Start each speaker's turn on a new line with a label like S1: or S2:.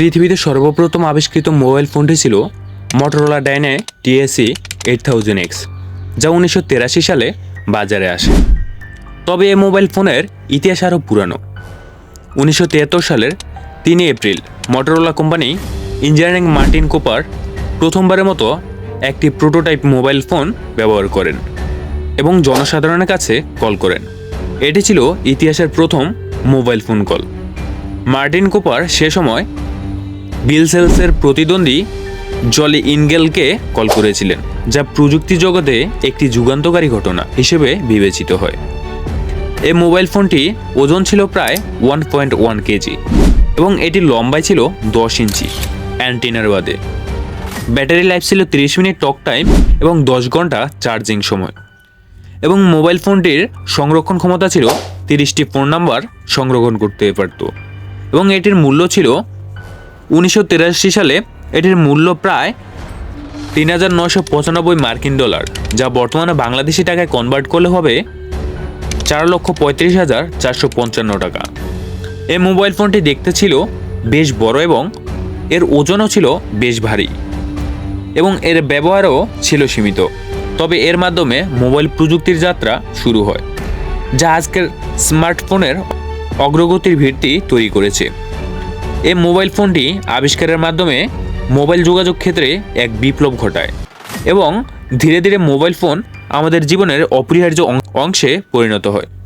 S1: পৃথিবীতে সর্বপ্রথম আবিষ্কৃত মোবাইল ফোনটি ছিল মটোরোলা ডাইনে টিএসি এইট থাউজেন্ড এক্স যা উনিশশো তেরাশি সালে বাজারে আসে। তবে এই মোবাইল ফোনের ইতিহাস আরও পুরানো। উনিশশো তিয়াত্তর সালের তিনই April Motorola company engineering Martin Cooper প্রথমবারের মতো একটি প্রোটোটাইপ মোবাইল ফোন ব্যবহার করেন এবং জনসাধারণের কাছে কল করেন। এটি ছিল ইতিহাসের প্রথম mobile phone call. Martin Cooper সে সময় বিল সেলসের প্রতিদ্বন্দ্বী জলি ইনগেলকে কল করেছিলেন, যা প্রযুক্তি জগতে একটি যুগান্তকারী ঘটনা হিসেবে বিবেচিত হয়। এই মোবাইল ফোনটি ওজন ছিল প্রায় ওয়ান পয়েন্ট ওয়ান কেজি এবং এটি লম্বায় ছিল দশ ইঞ্চি অ্যান্টিনার বাদে। ব্যাটারি লাইফ ছিল তিরিশ মিনিট টক টাইম এবং দশ ঘণ্টা চার্জিং সময়। এবং মোবাইল ফোনটির সংরক্ষণ ক্ষমতা ছিল তিরিশটি ফোন নাম্বার সংরক্ষণ করতে পারত। এবং এটির মূল্য ছিল উনিশশো সালে এটির মূল্য প্রায় তিন হাজার নশো পঁচানব্বই মার্কিন ডলার, যা বর্তমানে বাংলাদেশি টাকায় কনভার্ট করলে হবে চার লক্ষ পঁয়ত্রিশ হাজার চারশো পঞ্চান্ন টাকা। এই মোবাইল ফোনটি দেখতে ছিল বেশ বড় এবং এর ওজনও ছিল বেশ ভারী এবং এর ব্যবহারও ছিল সীমিত। তবে এর মাধ্যমে মোবাইল প্রযুক্তির যাত্রা শুরু হয়, যা আজকের স্মার্টফোনের অগ্রগতির ভিত্তি তৈরি করেছে। এই মোবাইল ফোনটি আবিষ্কারের মাধ্যমে মোবাইল যোগাযোগ ক্ষেত্রে এক বিপ্লব ঘটায় এবং ধীরে ধীরে মোবাইল ফোন আমাদের জীবনের অপরিহার্য অংশে পরিণত হয়।